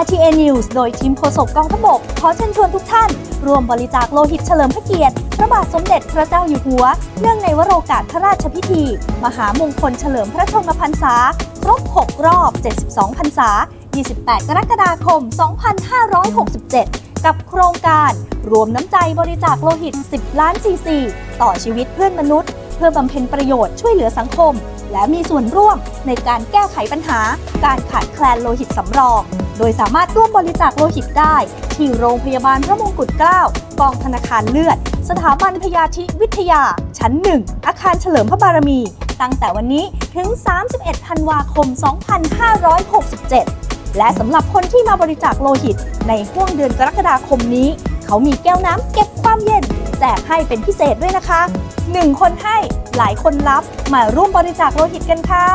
RTA News โดยทีมโฆษกกองทพบก ขอเชิญชวนทุกท่าน ร่วมบริจาคโลหิตเฉลิมพระเกียรติ พระบาทสมเด็จพระเจ้าอยู่หัว เนื่องในวโรกาสพระราชพิธี มหามงคลเฉลิมพระชนมพรรษา ครบ 6 รอบ 72 พรรษา 28 กรกฎาคม 2567 กับโครงการ รวมน้ำใจบริจาคโลหิต 10 ล้านซีซีต่อชีวิตเพื่อนมนุษย์ เพื่อบำเพ็ญประโยชน์ช่วยเหลือสังคม และมีส่วนร่วมในการแก้ไขปัญหา การขาดแคลนโลหิตสำรองโดยสามารถร่วมบริจาคโลหิตได้ ที่โรงพยาบาลพระมงกุฎเกล้ากองธนาคารเลือด สถาบันพยาธิวิทยา ชั้น 1 อาคารเฉลิมพระบารมี ตั้งแต่วันนี้ถึง 31 ธันวาคม 2567 และสำหรับคนที่มาบริจาคโลหิต ในห่วงเดือนกรกฎาคมนี้ เขามีแก้วน้ำเก็บความเย็นแจกให้เป็นพิเศษด้วยนะคะ 1 คนให้หลายคนรับมาร่วมบริจาคโลหิตกันค่ะ